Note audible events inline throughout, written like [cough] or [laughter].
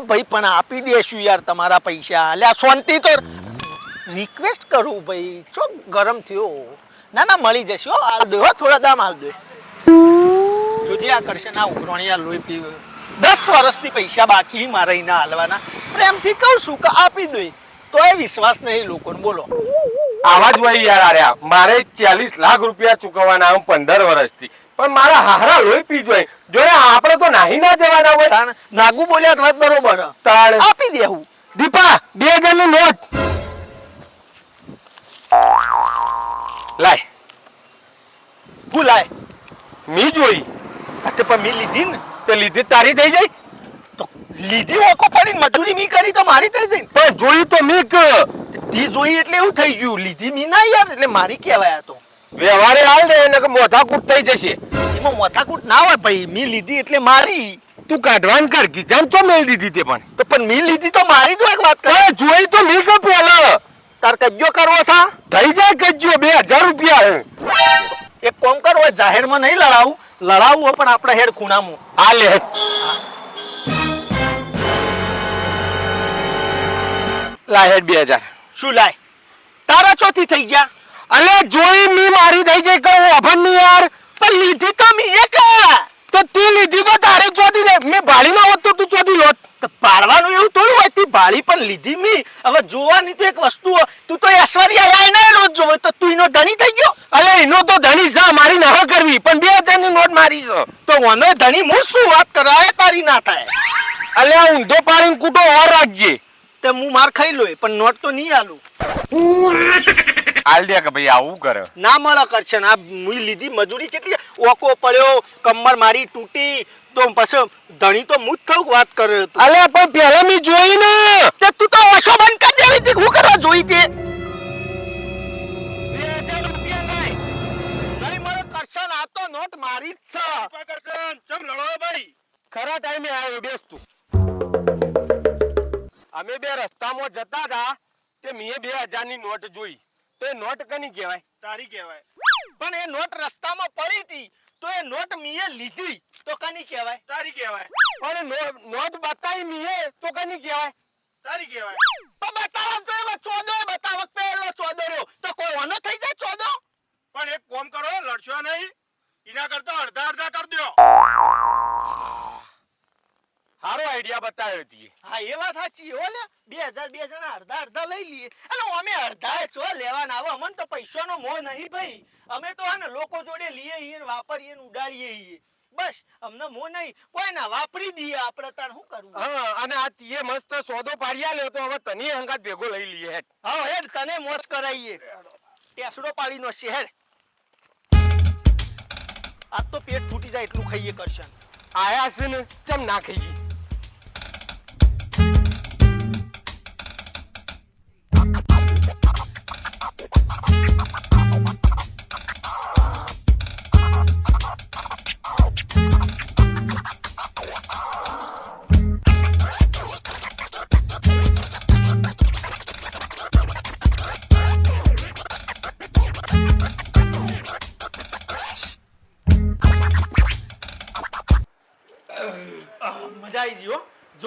ભાઈ, પણ આપી દેશું યાર તમારા પૈસા. અલ્યા શાંતિ તો રિક્વેસ્ટ કરું ભાઈ. ચો ગરમ થયો. ના ના, મળી જશે. હો હાલ હો, થોડા દામ હાલ દો. જોજે આ કરશે. ના ઉઘરોણિયા લોહી પી દસ વર્ષથી પૈસા બાકી મારે ના હાલવાના. પ્રેમથી કહું છું કે આપી દો. તોય વિશ્વાસ નહીં લોકોને. બોલો. આવા જ હોય યાર આર્યા. મારે ચાલીસ લાખ રૂપિયા ચૂકવવાના આમ પંદર વર્ષથી. પણ મારા હારા લોહી પી જોઈ. જોડે આપણે તો નાહી ના જવાના હોય. નાગુ બોલ્યા વાત બરોબર. તાળ આપી દેવું દીપા બે હજારની નોટ. લાય. ભૂલાય મી જોઈ. હા તે પણ મેં લીધી ને. તે લીધી તારી થઈ જાય તો લીધી ઓકો પડી મજૂરી મી કરી તો મારી થઈ જાય પણ જોઈ તો મી તે જોઈ એટલે એવું થઈ ગયું. લીધી મી ના યાર એટલે મારી કહેવાય આ તો. વ્યવહારે હાલ દે એને કે મોથાકૂટ થઈ જશે. એમાં મોથાકૂટ ના હોય ભાઈ. મી લીધી એટલે મારી. તું કાઢવાન કર કિજાન ચો મેલ દીધી તે પણ? તો પણ મી લીધી તો મારી તો એક વાત કરે. જોઈ તો મી કે પેલા. તાર કજ્જો કરવો છે? થઈ જાય કજ્જો બે હજાર રૂપિયા હે. એક કોમ કરવો જાહેરમાં નહીં લડાવું. લડાવું પણ આપણા હેડ ખૂણામાં. આ લે. લા હેડ બે હજાર. શું લાય? તારા ચોથી થઈ ગયા. અલે જોઈ મી મારી થઈ જાય કહું અભનની યાર. પણ લીધી તો મી એક તો તી લીધી તો તારે ચોધી દે મેં ભાળી માં હોત તો તું ચોધી લોટ તો પાડવાનું એવું થોડું હોય તી ભાળી પણ લીધી મી. હવે જોવાની તો એક વસ્તુ તું તો ઐશ્વર્યા લાય ને રોજ જોવે. તો તું એનો ધણી થઈ ગયો? અલે એનો તો ધણી છે મારી નહ કરવી. પણ બે હજારની નોટ મારી છે. તો મને ધણી હું શું વાત કરાય? તારી ના થાય. અલે ઊંધો પાડીને કૂટો ઓર રાખજે. તે હું માર ખાઈ લોય પણ નોટ તો નહીં આલું. દે કે ભાઈ આવું કરે? ના મળે કરશે આ મુઈ લીધી મજૂરી કેટલી ઓકો પડ્યો કમર મારી તૂટી તો પછી ધણી તો હું જ વાત કરે અલે પણ પહેલા મેં જોઈ ને. તે તું તો ઓછો બંધ કરી દેવી હતી હું કરવા જોઈ તે નહીં મળે કરશન આ તો નોટ મારી જ છે. ખરા ટાઈમે આવ્યો બેસ તું અમે બે રસ્તામાં જતા હતા તે મેં બે હજારની નોટ જોઈ. તો એ નોટ કની કહેવાય? તારી કહેવાય. પણ એ નોટ રસ્તામાં પડી હતી તો એ નોટ મીએ લીધી. તો કની કહેવાય? તારી કહેવાય. પણ નોટ બતાવી મીએ તો કની કહેવાય? તારી કહેવાય. તો બતાવ તો એમાં ચોદો બતાવ પહેલો ચોદો રહ્યો. તો કોઈ વાનો થઈ જાય ચોદો? પણ એક કોમ કરો લડશો નહીં. એના કરતા અડધા અડધા કરી દો સારો આઈડિયા બતાવ્યો હતી હા એ વાત સાચી હો લે બે હજાર બે જણા અડધા અડધા લઈ લઈએ. અને અમે અડધા છો લેવાના. આવો અમને તો પૈસાનો મોહ નહીં ભાઈ. અમે તો આને લોકો જોડે લઈએ ઈએ વાપરીએ ને ઉડાડીએ ઈએ બસ અમને મો નહીં. કોઈ ના વાપરી દઈએ આપણે તાર શું કરવું? હા અને આ તીએ મસ્ત સોદો પાડ્યા લ્યો તો હવે તને હંગાત ભેગો લઈ લઈએ હેડ. હા હેડ તને મોજ કરાવીએ ટેસડો પાડીનો શહેર આ તો પેટ ફૂટી જાય એટલું ખાઈએ કરશે આયા છે ને ચમ ના ખાઈ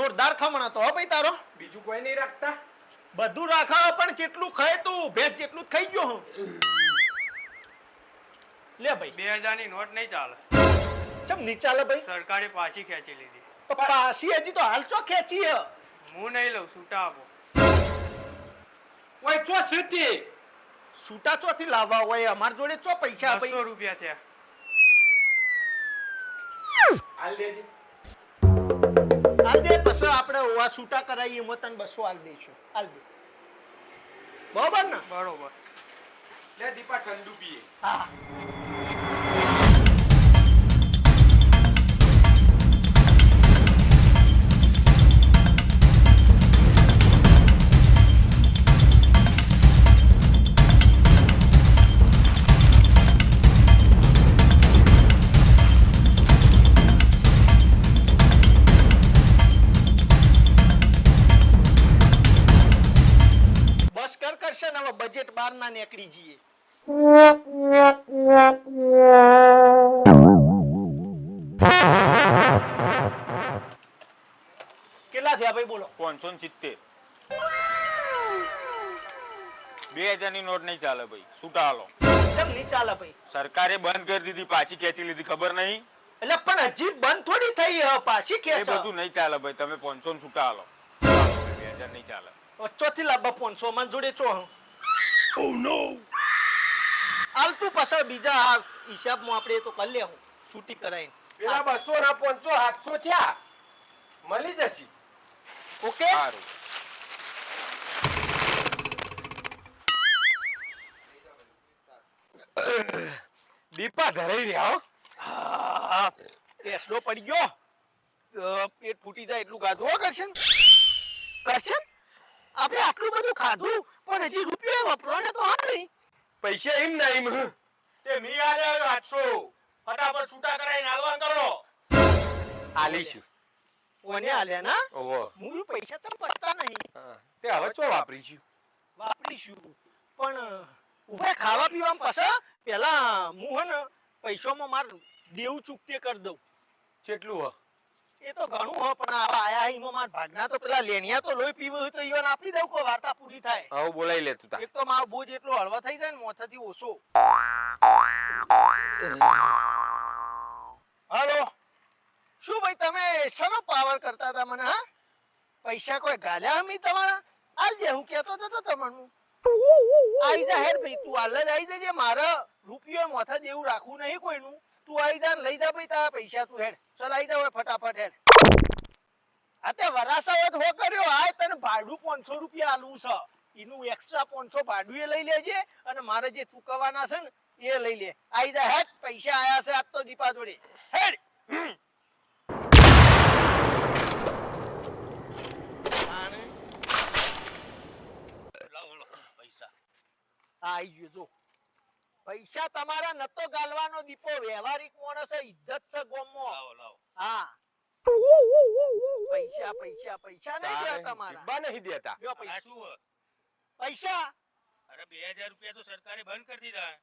જોરદાર ખમણ હતો હો ભાઈ તારો. બીજું કોઈ નહીં રાખતા. બધું રાખા પણ જેટલું ખાય તું ભેજ જેટલું ખાઈ ગયો હું. લે ભાઈ. બે હજારની નોટ નહીં ચાલે. ચમ નીચાલે ભાઈ? સરકારે પાછી ખેંચી લીધી. પાછી હજી તો હાલ ચો ખેંચી હે? હું નહીં લઉં છૂટા આપો. ઓય ચો સીધી છૂટા ચોથી લાવવા હોય અમાર જોડે ચો પૈસા ભાઈ? ભાઈ રૂપિયા થયા. હાલ દેજે હાલ દે પછી આપણે ઓવા છૂટા કરાવીએ એમાં તને બસો હાલ દઈશું હાલ દે. બરોબર ને? બરોબર. લે દીપા ઠંડુ પીએ. હા. હવે બજેટ બાર ના નીકળી જઈએ. કેટલા થયા ભાઈ બોલો? પાંચસો ને સિત્તેર. બે હજારની નોટ નહીં ચાલે ભાઈ. છૂટા હાલો ચમ નહીં ચાલે ભાઈ? સરકારે બંધ કરી દીધી પાછી ખેંચી લીધી ખબર નહીં? એટલે પણ હજી બંધ થોડી થઈ હે, પાછી એ ખેંચ. બધું નહીં ચાલે ભાઈ. તમે પાંચસો ને છૂટા હાલો બે હજાર નહીં ચાલે. ચોથી લાભ પાંચસો માં જોડે ચો આલતું પાછળ બીજા હિસાબમાં આપણે તો કરી લેવું શૂટિંગ કરાવીને પેલા બસો ના પાંચસો સાતસો થયા. મળી જશે. ઓકે? સારું. દીપા ધરાઈ રહ્યા હો. હા એસડો પડી ગયો. પેટ ફૂટી જાય એટલું ગાધો કરશે કરશે આપણે આટલું બધું ખાધું પણ હજી રૂપિયો વપરો તો હા નહીં. પૈસા એમ ના એમ તે મી આલે આછો ફટાફટ છૂટા કરાઈને હાલવાન કરો. આલીશું. ઓને આલ્યા ના? ઓહો. હું પૈસા તો પડતા નહીં? તે હવે ચો વાપરીશું? વાપરીશું. પણ ઊભા ખાવા પીવામાં પાછા પેલા હું હે ને પૈસામાં માર દેવું ચૂકતે કરી દઉં. કેટલું હ? એ તો ઘણું હો પણ આવા આયા માર ભાગના તો પેલા લેણિયા તો લોહી પીવું હોય તો ઈવન આપી દઉં કો વાર્તા પૂરી થાય? હવે બોલાઈ લે તું તા. એક તો મારો બોજ એટલો હળવા થઈ જાય ને મોથાથી ઓછો. હાલો? શું ભાઈ તમે શાનો પાવર કરતા હતા મને હા? પૈસા કોઈ ગાલ્યા અમી તમારા? આલ જે હું કહેતો હતો તમારું આઈ જા હેડ ભાઈ તું આલ જ આઈ જજે મારે રૂપિયો મોથા જેવું રાખવું નહીં કોઈનું. તું આઈ જા લઈ જા ભાઈ તારા પૈસા તું હેડ. ચલ આઈ જા ફટાફટ હેડ. આ તે વરાસા હોત હો કર્યો. આય તને ભાડું પાંચસો રૂપિયા આલવું છે. એનું એક્સ્ટ્રા પાંચસો ભાડું એ લઈ લેજે અને મારે જે ચૂકવવાના છે ને એ લઈ લે. આઈ જા હેડ પૈસા આયા છે આજ તો દીપા જોડે. હેડ. પૈસા. આ આઈ ગયો જો. પૈસા તમારા નતો ગાલવાનો દીપો. વ્યવહારિક માણસ ઇજ્જત છે ગોમો લાવો લાવો. હા. પૈસા પૈસા પૈસા નહીં દેતા તમારા. જીબ્બા નહીં દેતા. લ્યો પૈસા. શું પૈસા. અરે 2000 રૂપિયા તો સરકારે બંધ કરી દીધા.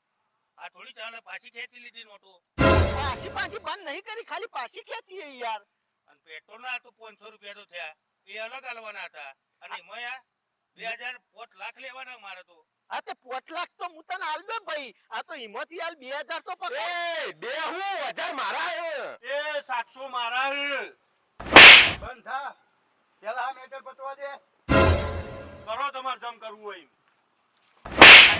આ થોડી ચાલે પાછી ખેંચી લીધી નોટો. પાછી પાછી બંધ નહીં કરી ખાલી પાછી ખેંચી યાર. અને પેટ્રોલ ના તો પાંચસો રૂપિયા તો થયા. એ અલગ આલવાના હતા. અને એમાં યાર બે હજાર પોત લાખ લેવાના મારે તો. આ તે પોટ લાખ તો હું તને હાલ દઉં ભાઈ. આ તો હિંમત હાલ બે હજાર તો પકડ. એ બે હું હજાર મારા હે. એ સાતસો મારા હે. બંધ પેલા મેટર પતવા દે. કરો તમારે જમ કરવું હોય એમ.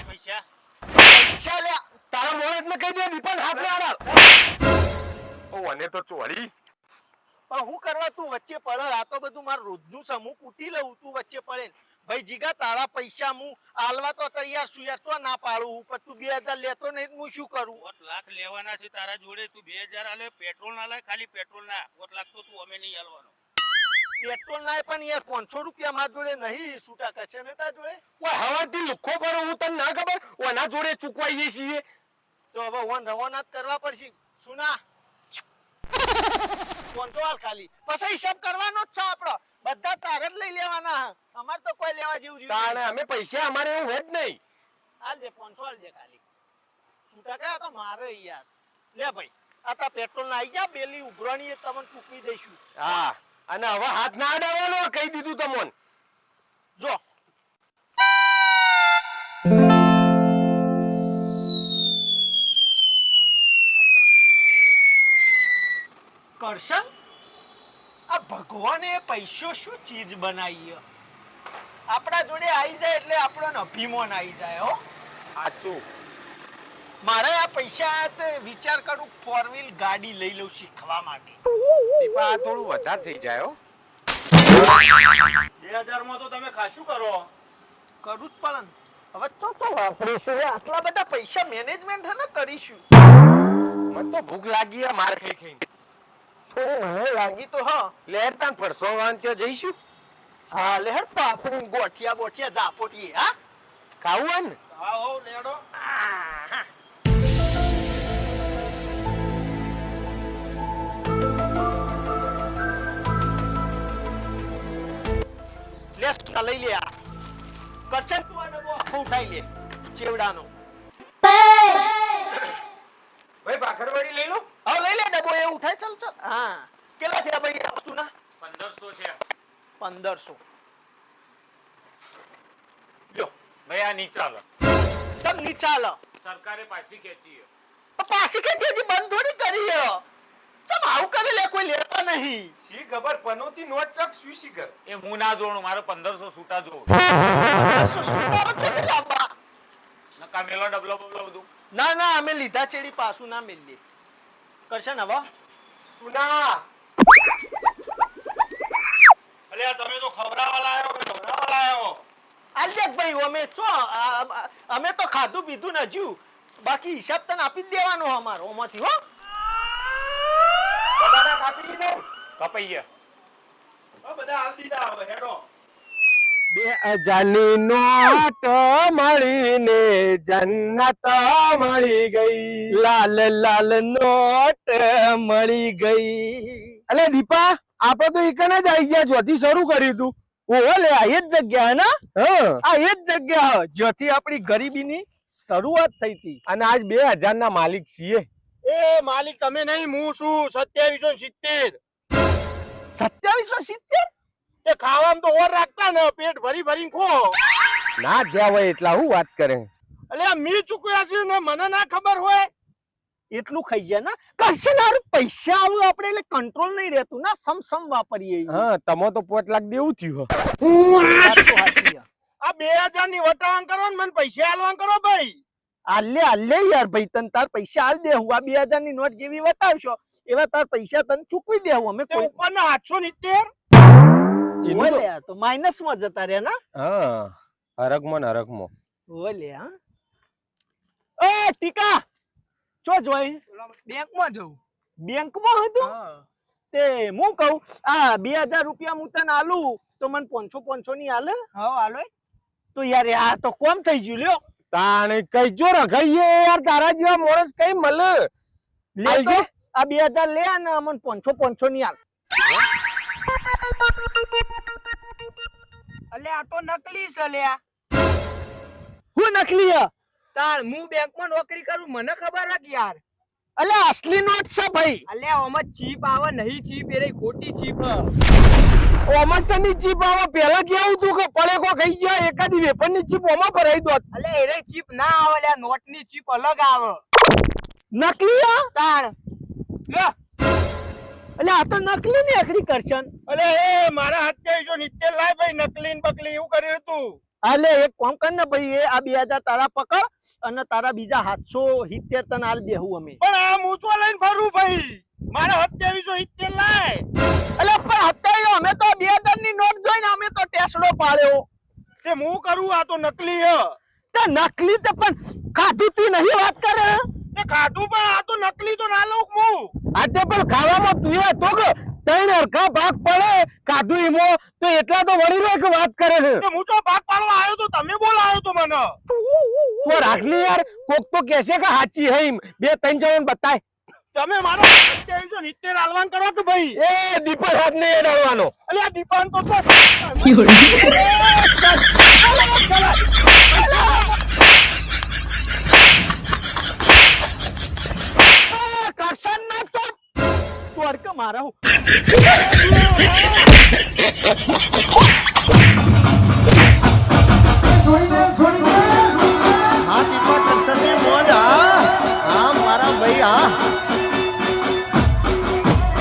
પૈસા? પૈસા લે. તારા મોળે એટલે કહી દે દીપન હાથ ના ઓ અને તો ચોરી. પણ હું કરવા તું વચ્ચે પડે? આ તો બધું મારું રોજનું સમૂહ કૂટી લઉં તું વચ્ચે પડે ભાઈ જીગા તારા પૈસા હું આલવા તો તૈયાર છું યાર શું ના પાડું પણ તું બે હજાર લેતો નહીં હું શું કરું? પોત લાખ લેવાના છે તારા જોડે તું બે હજાર આલે પેટ્રોલ ના લે ખાલી પેટ્રોલ ના. પોત લાખ તો તું અમે નહીં આલવાનો. પેટ્રોલ ના પણ યાર પાંચસો રૂપિયા મારા જોડે નહીં છૂટા કરશે ને તારા જોડે? ઓય હવાથી લુખો ભરો હું તને ના ખબર? ઓના જોડે ચૂકવાઈએ છીએ. તો હવે ઓન રવાના જ કરવા પડશે. સુના. [laughs] પાંચસો હાલ ખાલી. પછી હિસાબ કરવાનો જ છે આપણો બધા તારે જ લઈ લેવાના. અમારે તો કોઈ લેવા જેવું જોઈએ તાણે અમે પૈસા અમારે એવું હોય જ નહીં. હાલ દે પાંચસો હાલ દે ખાલી. છૂટા કયા તો મારે યાર. લે ભાઈ આ તા પેટ્રોલ ના આવી ગયા બેલી ઉભરાણી એ તમને ચૂકવી દઈશું. હા અને હવે હાથ ના અડાવવાનો કહી દીધું તમને. જો ભગવાને પૈસો શું ચીજ બનાવી આપણા જોડે આવી જાય એટલે આપણો અભિમાન આવી જાય હો. સાચું. મારે આ પૈસા વિચાર કરું ફોર વ્હીલ ગાડી લઈ લઉં શીખવા માટે. દીપા આ થોડું વધારે થઈ જાય હો. બે હજારમાં તો તમે ખાસું કરો. કરું જ પણ હવે તો તો વાપરીશું આટલા બધા પૈસા મેનેજમેન્ટ હે ને કરીશું. મને તો ભૂખ લાગી માર ખાઈ ખાઈને. થોડી મને લાગી તો હા. લે તાન પરસો વાન ત્યાં જઈશું? હા લે હેડ પાપડી ગોઠિયા બોઠિયા હા? ખાવું હોય ને? હા હો લેડો આહા. લે લઈ લે આ. કરશે ને તું આ આખો ઉઠાઈ લે ચેવડાનો. ભાઈ ભાખરવાડી લઈ લો. હવે લઈ લે ડબો એ ઉઠાય ચાલ ચાલ. હા. કેટલા થયા ભાઈ આ વસ્તુના? પંદરસો છે. પંદરસો. જો ભાઈ આ નહીં ચાલે સબ નીચા લો સરકારે પાછી ખેંચી પાછી ખેંચી હજી બંધ થોડી કરી સબ આવું કરે લે કોઈ લેતા નહીં. શી ખબર? પનોતી નોટ ચક શું ખબર? એ હું ના જોણું મારે પંદરસો છૂટા જોવું. પંદરસો સુટાઓ થોડી લાંબા નકા મેલો ડબલો બબલો બધું. ના ના અમે લીધા ચેડી પાછું ના મેલીએ. કરશે ને હવે? સુના! અલ્યા તમે તો ખવડાવવા લાયો કે ખવડાવવા લાયો? આલ્યા ભાઈ અમે ચો અમે તો ખાધું પીધું ને હજુ. બાકી હિસાબ તને આપી જ દેવાનો અમારો ઓમાંથી હો. બધાના કાપી લીધો કપાઈ ગયા. બધા હાલ દીધા હવે હેડો. બે હજારની નોટ મળીને જન્નત મળી ગઈ. લાલ લાલ નોટ મળી ગઈ. અલે દીપા આપણે તો એકને જ આવી ગયા જ્યોતિ શરૂ કર્યું તું. ઓહો લે આ એ જ જગ્યા હે ને? આ એ જ જગ્યા જ્યોતિ જ્યાંથી આપણી ગરીબીની શરૂઆત થઈ હતી અને આજ બે હજાર ના માલિક છીએ. એ માલિક તમે નહીં હું છું સત્યાવીસો સિત્તેર. સત્યાવીસો સિત્તેર? તે ખાવામાં તો ઓર રાખતા ને પેટ ભરી ભરી ખો. ના જ્યાં હોય એટલા હું વાત કરે? એટલે મી ચૂક્યા છે ને મને ના ખબર હોય. એટલું ખાઈ ગયા ને? કરશે ને હારું પૈસા આવું આપણે એટલે કંટ્રોલ નહીં રહેતું ના સમ સમ વાપરીએ હા તમે તો પોત લાખ દેવું થયું. આ બે હજારની વટાવણ કરો ને મને પૈસા આલવા કરો ભાઈ. આલે આલે યાર ભાઈ તને તાર પૈસા આલ દેવું આ બે હજારની નોટ જેવી વટાવશો. એવા તાર પૈસા તને ચૂકવી દેવું અમે કોઈ ઉપરના આઠસો નિત્તેર ઓલે તો માઇનસમાં જતા રહ્યા ના? હા હરકમાં ને હરકમાં ઓલે હા. એ ટીકા! ચો જોઈ? બેંકમાં જવું બેંકમાં હતું તે હું કહું? આ બે હજાર રૂપિયા હું તને આલું તો મને પાંચસો પાંચસો ની આલે. હા હાલો તો યાર આ તો કોમ થઈ ગયું લ્યો. તાણે કઈ જો રખાઈએ યાર તારા જેવા માણસ કઈ મળે? લે આ બે હજાર લે અને મને પાંચસો પાંચસો ની આલ. અલે આ તો નકલી છે લે હું નકલી હે? તાર હું બેંકમાં નોકરી કરું મને ખબર હે યાર. અલે અસલી નોટ છે ભાઈ. અલે ઓમાં ચીપ આવે નહીં ચીપ એરે ખોટી ચીપ ઓમસની ચીપ આવે? પેલા કેવું તું કે પડેકો ખાઈ ગયા એકાદી વેપરની ચીપ ઓમાં ભરાઈ દો. અલે એરે ચીપ ના આવે લે નોટની ચીપ અલગ આવે. નકલી તાણ. લે. અલે આ તો નકલી ને એકડી કરશન. અલે એ મારા સત્યાવીસો નિત્તેર લાય ભાઈ નકલી ને બકલી એવું કર્યું તું. અલે એક કોમ કર ને ભાઈ એ આ બે હજાર તારા પકડ અને તારા બીજા સાતસો સિત્તેર તને આલ દેહું અમે. પણ આ મૂચો લઈને ફરું ભાઈ. મારા સત્યાવીસો સિત્તેર લાય. અલે પણ અત્યારે અમે તો બે હજારની નોટ જોઈને અમે તો ટેસડો પાડ્યો. તે હું કરું? આ તો નકલી હ. તે નકલી તે પણ કાઢું તું નહીં વાત કરે? તે કાઢું પણ આ તો નકલી તો ના લઉં હું? આજે પણ ખાવામાં તું તો કે ત્રણ હરખા ભાગ પડે કાધું ઈમો તો એટલા તો વળી રહ્યો કે વાત કરે છે. તે મૂચો ભાગ પાડવા આવ્યો તો? તમે બોલાયો તો મને. તો રાખલી યાર કોક તો કહેશે કે હાચી હે બે ત્રણ જણ બતાય. તમે મારો ટેન્શન નિત્તેર આલવાન કરો કે ભાઈ? એ દીપક હાથ ને એ ડરવાનો અલ્યા આ દીપાન તો [laughs]